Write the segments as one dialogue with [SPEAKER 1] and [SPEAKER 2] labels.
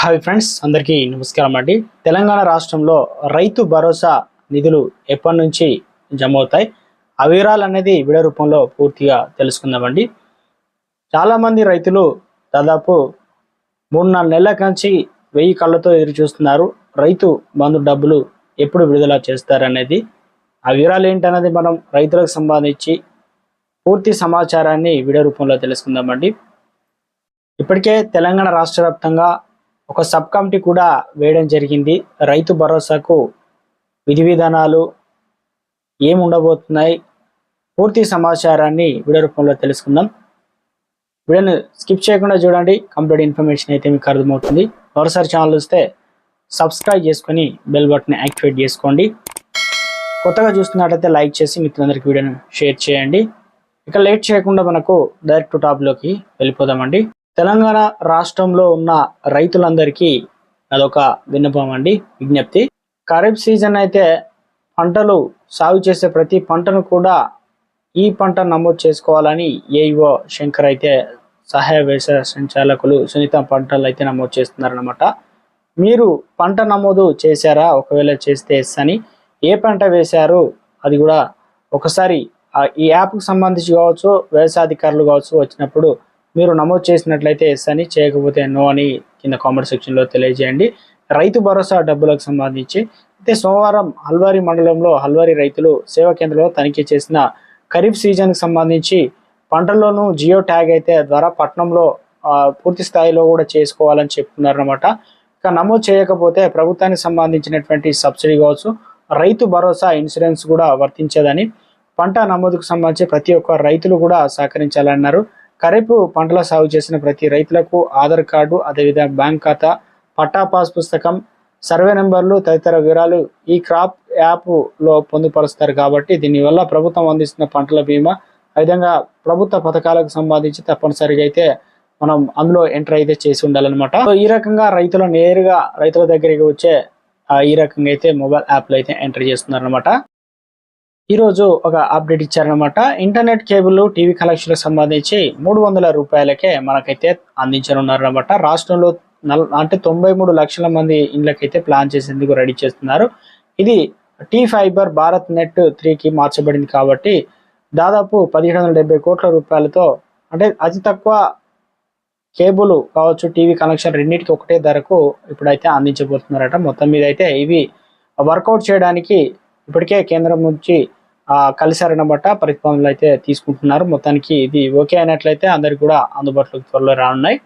[SPEAKER 1] Hi friends అందరికీ నమస్కారం అండి. తెలంగాణ రాష్ట్రంలో రైతు భరోసా నిధులు ఎప్పటి నుంచి జమ అవుతాయి ఆ వివరాలు అనేది వీడియో రూపంలో పూర్తిగా తెలుసుకుందామండి. చాలామంది రైతులు దాదాపు మూడు నాలుగు నెలల నుంచి వెయ్యి కళ్ళతో ఎదురు చూస్తున్నారు. రైతు బంధు డబ్బులు ఎప్పుడు విడుదల చేస్తారనేది. ఆ వివరాలు ఏంటనేది మనం రైతులకు సంబంధించి పూర్తి సమాచారాన్ని వీడియో రూపంలో తెలుసుకుందామండి. ఇప్పటికే తెలంగాణ రాష్ట్ర వ్యాప్తంగా ఒక సబ్ కమిటీ కూడా వేయడం జరిగింది. రైతు భరోసాకు విధి విధానాలు ఏమి ఉండబోతున్నాయి? పూర్తి సమాచారాన్ని వీడియో రూపంలో తెలుసుకుందాం. వీడియోని స్కిప్ చేయకుండా చూడండి. కంప్లీట్ ఇన్ఫర్మేషన్ అయితే మీకు అర్థమవుతుంది. మరోసారి ఛానల్ వస్తే సబ్స్క్రైబ్ చేసుకొని బెల్ బటన్ యాక్టివేట్ చేసుకోండి. కొత్తగా చూస్తున్నట్లయితే లైక్ చేసి మిత్రులందరికీ వీడియోని షేర్ చేయండి. ఇక లేట్ చేయకుండా మనకు డైరెక్ట్ టాప్లోకి వెళ్ళిపోదామండి. తెలంగాణ రాష్ట్రంలో ఉన్న రైతులందరికీ అదొక విన్నపం అండి విజ్ఞప్తి. ఖరీఫ్ సీజన్ అయితే పంటలు సాగు చేసే ప్రతి పంటను కూడా ఈ పంట నమోదు చేసుకోవాలని ఏఈఓ శంకర్ అయితే సహాయ వ్యవసాయ సంచాలకులు సునీత పంటలు అయితే నమోదు చేస్తున్నారనమాట మీరు పంట నమోదు చేశారా? ఒకవేళ చేస్తే అని ఏ పంట వేశారు? అది కూడా ఒకసారి ఈ యాప్కు సంబంధించి కావచ్చు వ్యవసాయ అధికారులు కావచ్చు వచ్చినప్పుడు మీరు నమోదు చేసినట్లయితే ఎస్ అని చేయకపోతే నో అని కింద కామెంట్ సెక్షన్లో తెలియజేయండి. రైతు భరోసా డబ్బులకు సంబంధించి అయితే సోమవారం హల్వారి మండలంలో హల్వారి రైతులు సేవా కేంద్రంలో తనిఖీ చేసిన ఖరీఫ్ సీజన్కి సంబంధించి పంటల్లోనూ జియో ట్యాగ్ అయితే ద్వారా పట్టణంలో పూర్తి స్థాయిలో కూడా చేసుకోవాలని చెప్తున్నారనమాట ఇక నమోదు చేయకపోతే ప్రభుత్వానికి సంబంధించినటువంటి సబ్సిడీ కావచ్చు రైతు భరోసా ఇన్సూరెన్స్ కూడా వర్తించేదని పంట నమోదుకు సంబంధించి ప్రతి ఒక్క రైతులు కూడా సహకరించాలన్నారు. ఖరీఫ్ పంటల సాగు చేసిన ప్రతి రైతులకు ఆధార్ కార్డు అదేవిధంగా బ్యాంక్ ఖాతా పట్టా పాస్ పుస్తకం సర్వే నెంబర్లు తదితర వివరాలు ఈ క్రాప్ యాప్లో పొందుపరుస్తారు కాబట్టి దీనివల్ల ప్రభుత్వం అందిస్తున్న పంటల బీమా ఆ విధంగా ప్రభుత్వ పథకాలకు సంబంధించి తప్పనిసరిగా అయితే మనం అందులో ఎంటర్ అయితే చేసి ఉండాలన్నమాట. సో ఈ రకంగా రైతులు నేరుగా రైతుల దగ్గరికి వచ్చే ఈ రకంగా అయితే మొబైల్ యాప్లో అయితే ఎంటర్ చేస్తున్నారన్నమాట. ఈ రోజు ఒక అప్డేట్ ఇచ్చారనమాట ఇంటర్నెట్ కేబుల్ టీవీ కనెక్షన్ సంబంధించి మూడు వందల రూపాయలకే మనకైతే అందించనున్నారనమాట రాష్ట్రంలో నల్ అంటే తొంభై మూడు లక్షల మంది ఇండ్లకైతే ప్లాన్ చేసేందుకు రెడీ చేస్తున్నారు. ఇది టీ ఫైబర్ భారత్ నెట్ త్రీకి మార్చబడింది కాబట్టి దాదాపు పదిహేడు వందల డెబ్బై కోట్ల రూపాయలతో అంటే అతి తక్కువ కేబుల్ కావచ్చు టీవీ కనెక్షన్ రెండింటికి ఒకటే ధరకు ఇప్పుడైతే అందించబోతున్నారట. మొత్తం మీద అయితే ఇవి వర్కౌట్ చేయడానికి ఇప్పటికే కేంద్రం నుంచి కలిశారనమాట కలిశారన్నమాట. ప్రతిపాదనలు అయితే తీసుకుంటున్నారు. మొత్తానికి ఇది ఓకే అయినట్లయితే అందరికి కూడా అందుబాటులోకి త్వరలో రానున్నాయి.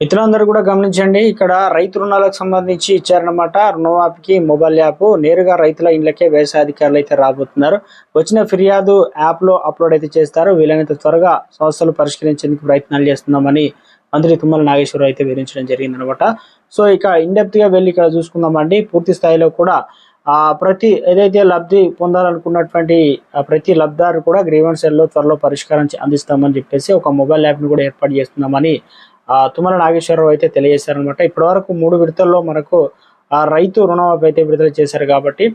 [SPEAKER 1] మిత్రులందరూ కూడా గమనించండి ఇక్కడ రైతు రుణాలకు సంబంధించి ఇచ్చారనమాట రుణమాపికి మొబైల్ యాప్. నేరుగా రైతుల ఇండ్లకే వ్యవసాయ అధికారులు అయితే రాబోతున్నారు. వచ్చిన ఫిర్యాదు యాప్లో అప్లోడ్ అయితే చేస్తారు. వీలైనంత త్వరగా సమస్యలు పరిష్కరించేందుకు ప్రయత్నాలు చేస్తున్నామని మంత్రి తుమ్మల నాగేశ్వరరావు అయితే వివరించడం జరిగిందనమాట సో ఇక ఇండెప్త్గా వెళ్ళి ఇక్కడ చూసుకుందామండి. పూర్తి స్థాయిలో కూడా ప్రతి ఏదైతే లబ్ధి పొందాలనుకున్నటువంటి ప్రతి లబ్ధారు కూడా గ్రీవెన్స్ సెల్లో త్వరలో పరిష్కారం అందిస్తామని చెప్పేసి ఒక మొబైల్ యాప్ని కూడా ఏర్పాటు చేస్తున్నామని తుమ్మల నాగేశ్వరరావు అయితే తెలియజేశారనమాట ఇప్పటి వరకు మూడు విడతల్లో మనకు ఆ రైతు రుణమాఫీ అయితే విడుదల చేశారు కాబట్టి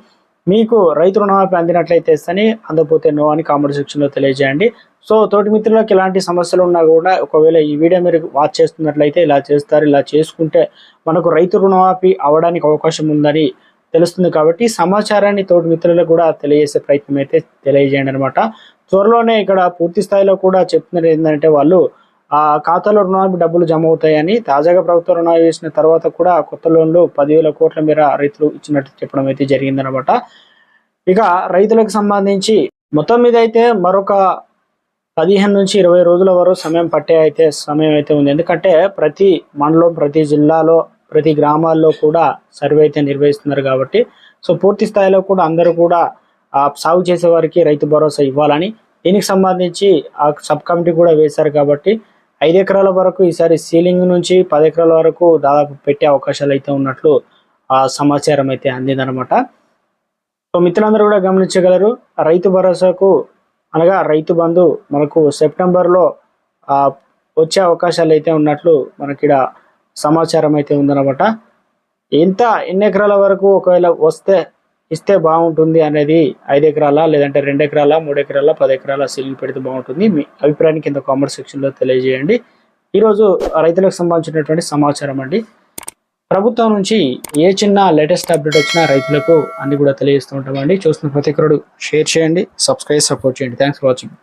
[SPEAKER 1] మీకు రైతు రుణమాఫీ అందినట్లయితే అని అందకపోతే నో అని కామెంట్ సెక్షన్లో తెలియజేయండి. సో తోటి మిత్రులకు ఇలాంటి సమస్యలు ఉన్నా కూడా ఒకవేళ ఈ వీడియో మీరు వాచ్ చేస్తున్నట్లయితే ఇలా చేస్తారు ఇలా చేసుకుంటే మనకు రైతు రుణమాఫీ అవడానికి అవకాశం ఉందని తెలుస్తుంది కాబట్టి సమాచారాన్ని తోటి మిత్రులకు కూడా తెలియజేసే ప్రయత్నం అయితే తెలియజేయండి అనమాట త్వరలోనే ఇక్కడ పూర్తి స్థాయిలో కూడా చెప్తున్నది ఏంటంటే వాళ్ళు ఆ ఖాతాలో రుణాలు డబ్బులు జమ అవుతాయని తాజాగా ప్రభుత్వ రుణాలు వేసిన తర్వాత కూడా కొత్త లోన్లు పదివేల కోట్ల మేర రైతులు ఇచ్చినట్టు చెప్పడం అయితే జరిగిందనమాట ఇక రైతులకు సంబంధించి మొత్తం మీద అయితే మరొక పదిహేను నుంచి ఇరవై రోజుల వరకు సమయం పట్టే అయితే సమయం అయితే ఉంది. ఎందుకంటే ప్రతి మండలం ప్రతి జిల్లాలో ప్రతి గ్రామాల్లో కూడా సర్వే అయితే నిర్వహిస్తున్నారు కాబట్టి సో పూర్తి స్థాయిలో కూడా అందరూ కూడా సాగు చేసే వారికి రైతు భరోసా ఇవ్వాలని దీనికి సంబంధించి ఆ సబ్ కమిటీ కూడా వేశారు కాబట్టి ఐదు ఎకరాల వరకు ఈసారి సీలింగ్ నుంచి పది ఎకరాల వరకు దాదాపు పెట్టే అవకాశాలు అయితే ఉన్నట్లు ఆ సమాచారం అయితే అందిందనమాట సో మిత్రులందరూ కూడా గమనించగలరు రైతు భరోసాకు అనగా రైతు బంధు మనకు సెప్టెంబర్లో వచ్చే అవకాశాలు అయితే ఉన్నట్లు మనకి ఇక్కడ సమాచారం అయితే ఉందన్నమాట. ఎంత ఎన్ని ఎకరాల వరకు ఒకవేళ వస్తే ఇస్తే బాగుంటుంది అనేది ఐదు ఎకరాల లేదంటే రెండు ఎకరాల మూడు ఎకరాల పది ఎకరాల సీలింగ్ పెడితే బాగుంటుంది. మీ అభిప్రాయాన్ని కింద కామెంట్ సెక్షన్లో తెలియజేయండి. ఈరోజు రైతులకు సంబంధించినటువంటి సమాచారం అండి. ప్రభుత్వం నుంచి ఏ చిన్న లేటెస్ట్ అప్డేట్ వచ్చినా రైతులకు అన్ని కూడా తెలియజేస్తూ ఉంటామండి. చూస్తున్న ప్రతి ఒక్కరు షేర్ చేయండి సబ్స్క్రైబ్ సపోర్ట్ చేయండి. Thanks for watching.